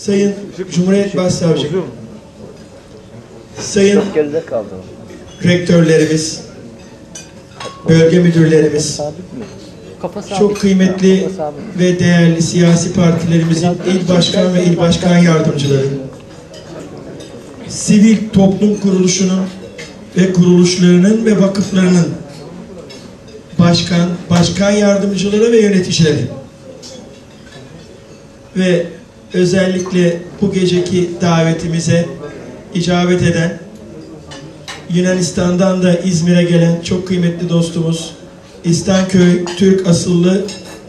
Sayın Cumhuriyet Başsavcı, Sayın rektörlerimiz, bölge müdürlerimiz, çok kıymetli ve değerli siyasi partilerimizin il başkan ve il başkan yardımcıları, sivil toplum kuruluşunun ve kuruluşlarının ve vakıflarının başkan, başkan yardımcıları ve yöneticileri ve özellikle bu geceki davetimize icabet eden Yunanistan'dan da İzmir'e gelen çok kıymetli dostumuz İstanköy Türk asıllı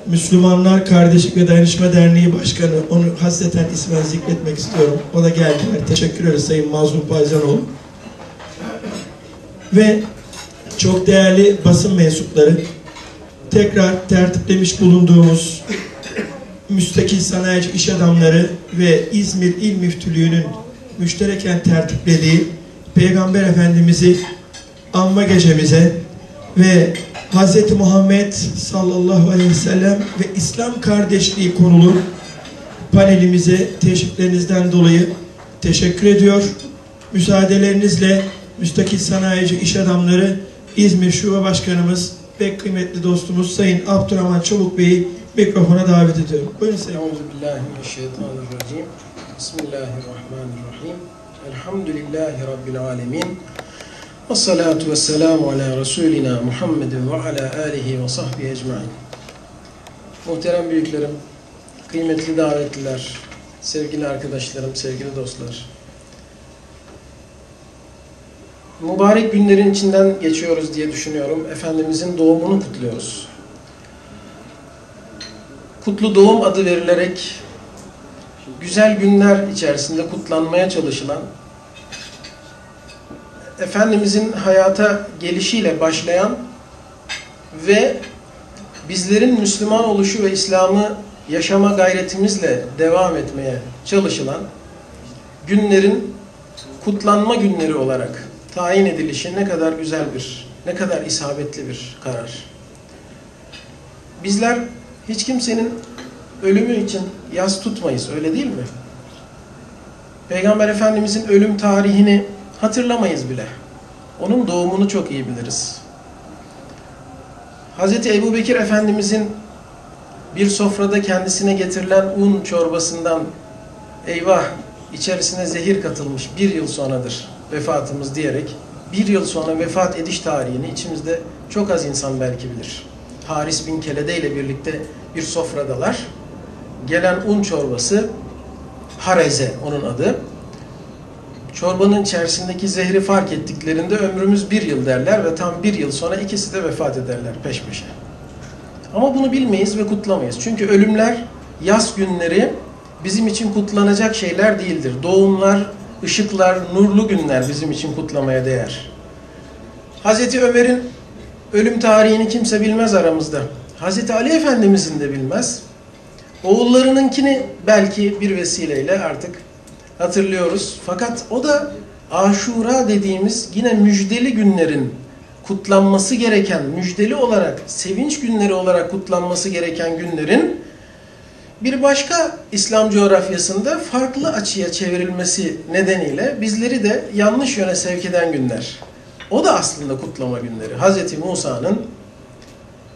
Müslümanlar Kardeşlik ve Dayanışma Derneği Başkanı onu hasreten ismen zikretmek istiyorum. O da geldiler. Teşekkür ederiz Sayın Mazlum Payzanoğlu. Ve çok değerli basın mensupları tekrar tertiplemiş bulunduğumuz müstakil sanayici iş adamları ve İzmir İl Müftülüğü'nün müştereken tertiplediği Peygamber Efendimiz'i anma gecemize ve Hz. Muhammed sallallahu aleyhi ve sellem ve İslam kardeşliği konulu panelimize teşviklerinizden dolayı teşekkür ediyor. Müsaadelerinizle müstakil sanayici iş adamları İzmir Şube Başkanımız ve kıymetli dostumuz Sayın Abdurrahman Çabuk Bey'i mikrofona davet ediyorum. Buyurun Sayın Hocam. Euzu billahi mineşşeytanirracim. Bismillahirrahmanirrahim. Elhamdülillahi rabbil alamin. Ve salatu ve selamu ala Resulina Muhammedin ve ala alihi ve sahbihi ecmaîn. Muhterem büyüklerim, kıymetli davetliler, sevgili arkadaşlarım, sevgili dostlar. Mübarek günlerin içinden geçiyoruz diye düşünüyorum. Efendimizin doğumunu kutluyoruz. Kutlu Doğum adı verilerek güzel günler içerisinde kutlanmaya çalışılan Efendimizin hayata gelişiyle başlayan ve bizlerin Müslüman oluşu ve İslam'ı yaşama gayretimizle devam etmeye çalışılan günlerin kutlanma günleri olarak tayin edilişi ne kadar güzel bir, ne kadar isabetli bir karar. Bizler hiç kimsenin ölümü için yas tutmayız, öyle değil mi? Peygamber Efendimizin ölüm tarihini hatırlamayız bile. Onun doğumunu çok iyi biliriz. Hz. Ebu Bekir Efendimizin bir sofrada kendisine getirilen un çorbasından eyvah içerisine zehir katılmış bir yıl sonradır vefatımız diyerek bir yıl sonra vefat ediş tarihini içimizde çok az insan belki bilir. Haris bin Kelede ile birlikte bir sofradalar. Gelen un çorbası Hareze onun adı. Çorbanın içerisindeki zehri fark ettiklerinde ömrümüz bir yıl derler ve tam bir yıl sonra ikisi de vefat ederler peş peşe. Ama bunu bilmeyiz ve kutlamayız. Çünkü ölümler, yaz günleri bizim için kutlanacak şeyler değildir. Doğumlar, ışıklar, nurlu günler bizim için kutlamaya değer. Hazreti Ömer'in ölüm tarihini kimse bilmez aramızda. Hazreti Ali Efendimizin de bilmez. Oğullarınınkini belki bir vesileyle artık hatırlıyoruz. Fakat o da Aşura dediğimiz yine müjdeli günlerin kutlanması gereken, müjdeli olarak, sevinç günleri olarak kutlanması gereken günlerin bir başka İslam coğrafyasında farklı açıya çevrilmesi nedeniyle bizleri de yanlış yöne sevk eden günler. O da aslında kutlama günleri. Hz. Musa'nın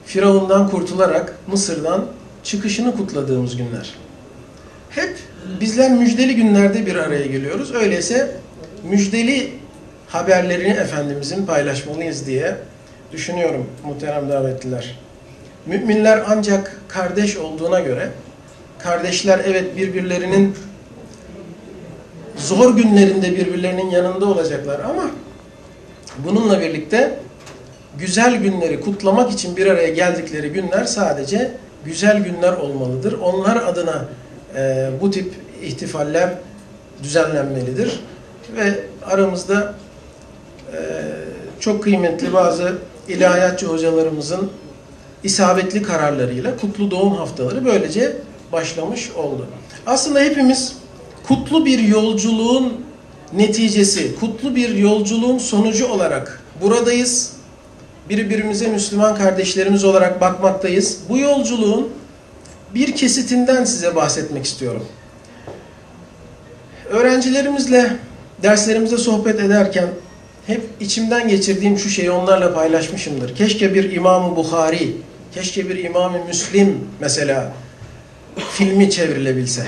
Firavundan kurtularak Mısır'dan çıkışını kutladığımız günler. Hep bizler müjdeli günlerde bir araya geliyoruz. Öyleyse müjdeli haberlerini Efendimizin paylaşmalıyız diye düşünüyorum muhterem davetliler. Müminler ancak kardeş olduğuna göre, kardeşler evet birbirlerinin zor günlerinde birbirlerinin yanında olacaklar ama bununla birlikte güzel günleri kutlamak için bir araya geldikleri günler sadece güzel günler olmalıdır. Onlar adına e, bu tip ihtifaller düzenlenmelidir. Ve aramızda e, çok kıymetli bazı ilahiyatçı hocalarımızın isabetli kararlarıyla kutlu doğum haftaları böylece başlamış oldu. Aslında hepimiz kutlu bir yolculuğun neticesi, kutlu bir yolculuğun sonucu olarak buradayız. Birbirimize Müslüman kardeşlerimiz olarak bakmaktayız. Bu yolculuğun bir kesitinden size bahsetmek istiyorum. öğrencilerimizle derslerimizde sohbet ederken hep içimden geçirdiğim şu şeyi onlarla paylaşmışımdır. Keşke bir İmam-ı Bukhari, keşke bir İmam-ı Müslim mesela filmi çevrilebilse.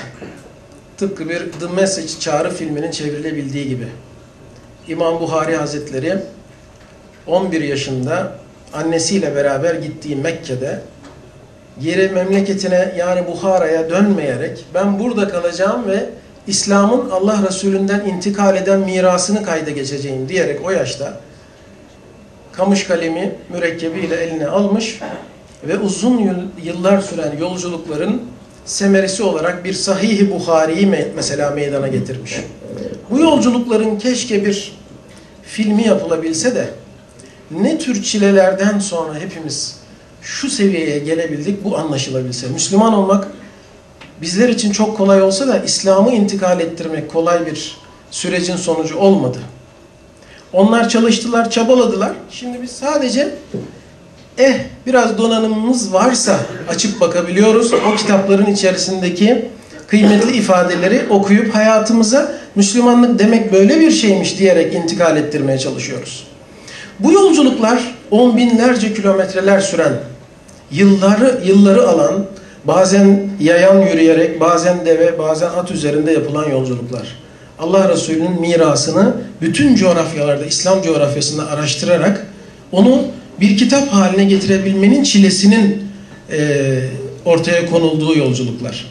Tıpkı bir The Message çağrı filminin çevrilebildiği gibi. İmam Buhari Hazretleri 11 yaşında annesiyle beraber gittiği Mekke'de geri memleketine yani Buhara'ya dönmeyerek ben burada kalacağım ve İslam'ın Allah Resulü'nden intikal eden mirasını kayda geçeceğim diyerek o yaşta kamış kalemi mürekkebiyle eline almış ve uzun yıl- yıllar süren yolculukların semeresi olarak bir Sahih-i Buhari'yi me- mesela meydana getirmiş. Bu yolculukların keşke bir filmi yapılabilse de ne tür çilelerden sonra hepimiz şu seviyeye gelebildik bu anlaşılabilse. Müslüman olmak bizler için çok kolay olsa da İslam'ı intikal ettirmek kolay bir sürecin sonucu olmadı. Onlar çalıştılar, çabaladılar. Şimdi biz sadece eh biraz donanımımız varsa açıp bakabiliyoruz. O kitapların içerisindeki kıymetli ifadeleri okuyup hayatımıza Müslümanlık demek böyle bir şeymiş diyerek intikal ettirmeye çalışıyoruz. Bu yolculuklar on binlerce kilometreler süren, yılları yılları alan, bazen yayan yürüyerek, bazen deve, bazen at üzerinde yapılan yolculuklar. Allah Resulü'nün mirasını bütün coğrafyalarda, İslam coğrafyasında araştırarak onu bir kitap haline getirebilmenin çilesinin eee, ortaya konulduğu yolculuklar.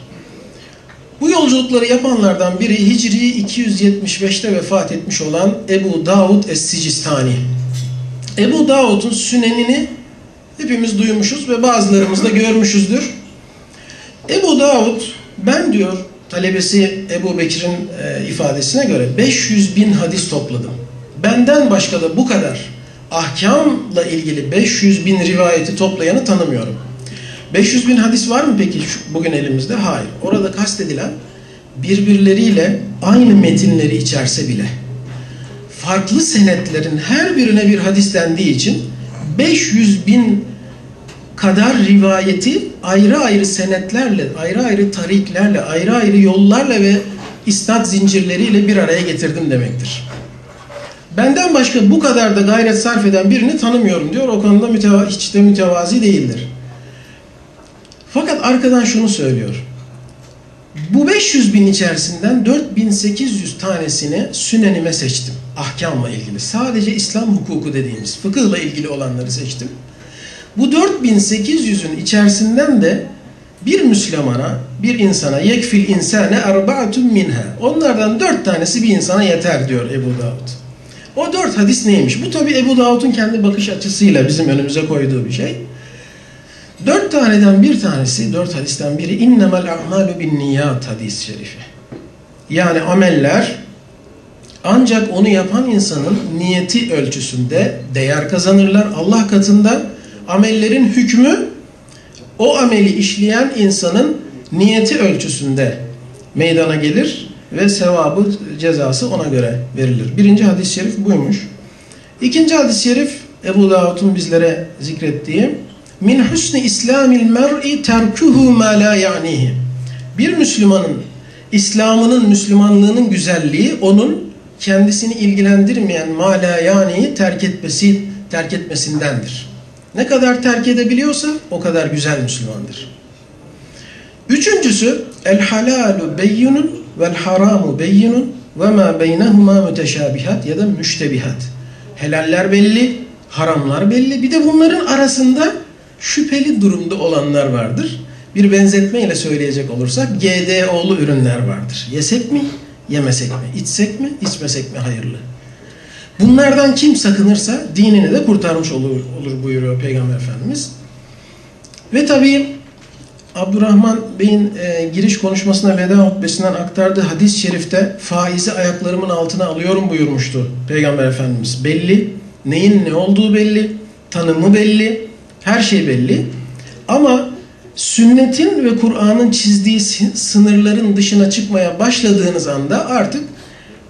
Bu yolculukları yapanlardan biri Hicri 275'te vefat etmiş olan Ebu Davud Es-Sicistani. Ebu Davud'un sünenini hepimiz duymuşuz ve bazılarımız da görmüşüzdür. Ebu Davud ben diyor talebesi Ebu Bekir'in e, ifadesine göre 500 bin hadis topladım. Benden başka da bu kadar ahkamla ilgili 500 bin rivayeti toplayanı tanımıyorum. 500 bin hadis var mı peki şu, bugün elimizde? Hayır. Orada kastedilen birbirleriyle aynı metinleri içerse bile farklı senetlerin her birine bir hadis dendiği için 500 bin kadar rivayeti ayrı ayrı senetlerle, ayrı ayrı tariklerle, ayrı ayrı yollarla ve isnat zincirleriyle bir araya getirdim demektir. Benden başka bu kadar da gayret sarf eden birini tanımıyorum diyor. O konuda müteva hiç de mütevazi değildir. Fakat arkadan şunu söylüyor. Bu 500 bin içerisinden 4800 tanesini sünenime seçtim. Ahkamla ilgili. Sadece İslam hukuku dediğimiz fıkıhla ilgili olanları seçtim. Bu 4800'ün içerisinden de bir Müslümana, bir insana yekfil insane erbaatun minha. Onlardan dört tanesi bir insana yeter diyor Ebu Davud. O dört hadis neymiş? Bu tabi Ebu Davud'un kendi bakış açısıyla bizim önümüze koyduğu bir şey. Dört taneden bir tanesi, dört hadisten biri innemel a'malu bin niyat hadis-i şerifi. Yani ameller ancak onu yapan insanın niyeti ölçüsünde değer kazanırlar. Allah katında amellerin hükmü o ameli işleyen insanın niyeti ölçüsünde meydana gelir ve sevabı, cezası ona göre verilir. Birinci hadis-i şerif buymuş. İkinci hadis-i şerif Ebu Davud'un bizlere zikrettiği min husni islamil mer'i terkuhu ma la ya'nihi. Bir Müslümanın İslam'ının, Müslümanlığının güzelliği onun kendisini ilgilendirmeyen ma la ya'nihi terk etmesi, terk etmesindendir. Ne kadar terk edebiliyorsa o kadar güzel Müslümandır. Üçüncüsü el halalu beyyinun vel haramu beyyinun ve ma beynehuma müteşabihat ya da müştebihat. Helaller belli, haramlar belli. Bir de bunların arasında şüpheli durumda olanlar vardır. Bir benzetmeyle söyleyecek olursak GDO'lu ürünler vardır. Yesek mi, yemesek mi? İçsek mi, içmesek mi hayırlı? Bunlardan kim sakınırsa dinini de kurtarmış olur, olur buyuruyor Peygamber Efendimiz. Ve tabii Abdurrahman Bey'in e, giriş konuşmasına veda hutbesinden aktardığı hadis-i şerifte faizi ayaklarımın altına alıyorum buyurmuştu Peygamber Efendimiz. Belli, neyin ne olduğu belli, tanımı belli, her şey belli. Ama sünnetin ve Kur'an'ın çizdiği sınırların dışına çıkmaya başladığınız anda artık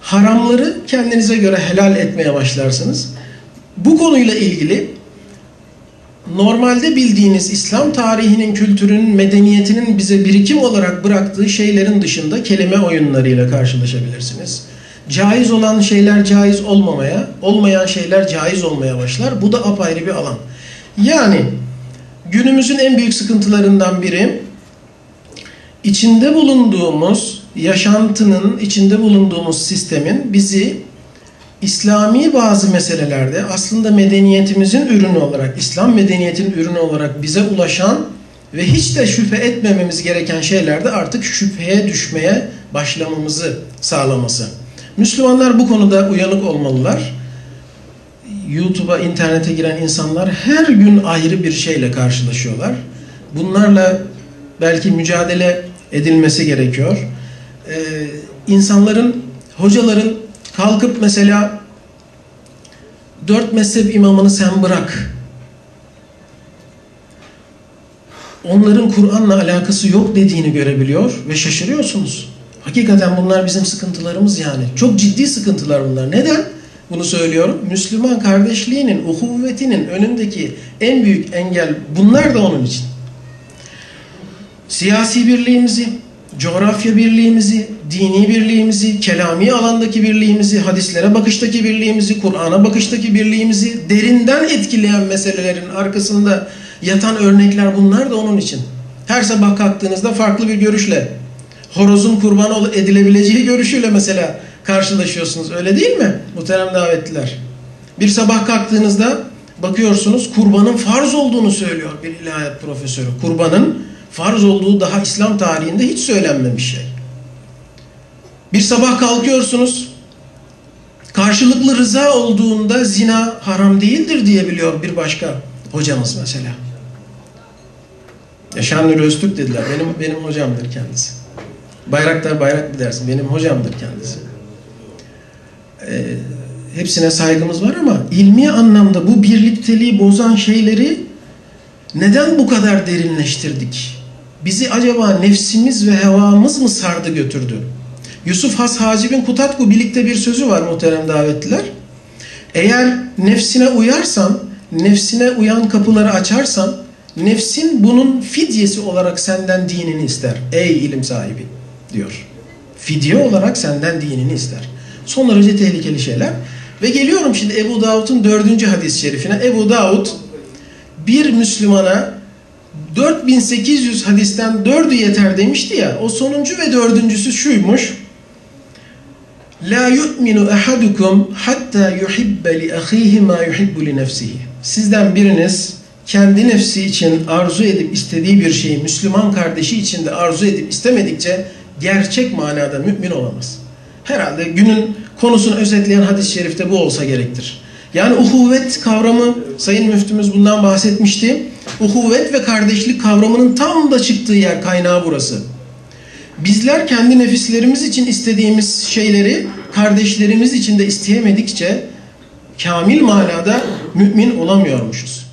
haramları kendinize göre helal etmeye başlarsınız. Bu konuyla ilgili normalde bildiğiniz İslam tarihinin, kültürünün, medeniyetinin bize birikim olarak bıraktığı şeylerin dışında kelime oyunlarıyla karşılaşabilirsiniz. Caiz olan şeyler caiz olmamaya, olmayan şeyler caiz olmaya başlar. Bu da apayrı bir alan. Yani günümüzün en büyük sıkıntılarından biri içinde bulunduğumuz yaşantının, içinde bulunduğumuz sistemin bizi İslami bazı meselelerde aslında medeniyetimizin ürünü olarak, İslam medeniyetinin ürünü olarak bize ulaşan ve hiç de şüphe etmememiz gereken şeylerde artık şüpheye düşmeye başlamamızı sağlaması. Müslümanlar bu konuda uyanık olmalılar. YouTube'a, internete giren insanlar her gün ayrı bir şeyle karşılaşıyorlar. Bunlarla belki mücadele edilmesi gerekiyor. Ee, insanların, hocaların kalkıp mesela dört mezhep imamını sen bırak. Onların Kur'an'la alakası yok dediğini görebiliyor ve şaşırıyorsunuz. Hakikaten bunlar bizim sıkıntılarımız yani. Çok ciddi sıkıntılar bunlar. Neden? Bunu söylüyorum. Müslüman kardeşliğinin, uhuvvetinin önündeki en büyük engel bunlar da onun için. Siyasi birliğimizi, coğrafya birliğimizi, dini birliğimizi, kelami alandaki birliğimizi, hadislere bakıştaki birliğimizi, Kur'an'a bakıştaki birliğimizi derinden etkileyen meselelerin arkasında yatan örnekler bunlar da onun için. Her sabah kalktığınızda farklı bir görüşle, horozun kurban edilebileceği görüşüyle mesela karşılaşıyorsunuz. Öyle değil mi muhterem davetliler? Bir sabah kalktığınızda bakıyorsunuz kurbanın farz olduğunu söylüyor bir ilahiyat profesörü. Kurbanın farz olduğu daha İslam tarihinde hiç söylenmemiş şey. Bir sabah kalkıyorsunuz karşılıklı rıza olduğunda zina haram değildir diyebiliyor bir başka hocamız mesela. Yaşar Öztürk dediler. Benim benim hocamdır kendisi. Bayraktar bayrak dersin. Benim hocamdır kendisi. Ee, hepsine saygımız var ama ilmi anlamda bu birlikteliği bozan şeyleri neden bu kadar derinleştirdik? Bizi acaba nefsimiz ve hevamız mı sardı götürdü? Yusuf Has Hacib'in Kutatku birlikte bir sözü var muhterem davetliler. Eğer nefsine uyarsan, nefsine uyan kapıları açarsan, nefsin bunun fidyesi olarak senden dinini ister. Ey ilim sahibi diyor. Fidye olarak senden dinini ister. Son derece tehlikeli şeyler. Ve geliyorum şimdi Ebu Davud'un dördüncü hadis-i şerifine. Ebu Davud bir Müslümana 4800 hadisten dördü yeter demişti ya. O sonuncu ve dördüncüsü şuymuş. La yu'minu ahadukum hatta yuhibbe li ahihi ma yuhibbu li nefsihi. Sizden biriniz kendi nefsi için arzu edip istediği bir şeyi Müslüman kardeşi için de arzu edip istemedikçe gerçek manada mümin olamaz. Herhalde günün konusunu özetleyen hadis-i şerifte bu olsa gerektir. Yani uhuvvet kavramı, Sayın Müftümüz bundan bahsetmişti. Uhuvvet ve kardeşlik kavramının tam da çıktığı yer kaynağı burası. Bizler kendi nefislerimiz için istediğimiz şeyleri kardeşlerimiz için de isteyemedikçe kamil manada mümin olamıyormuşuz.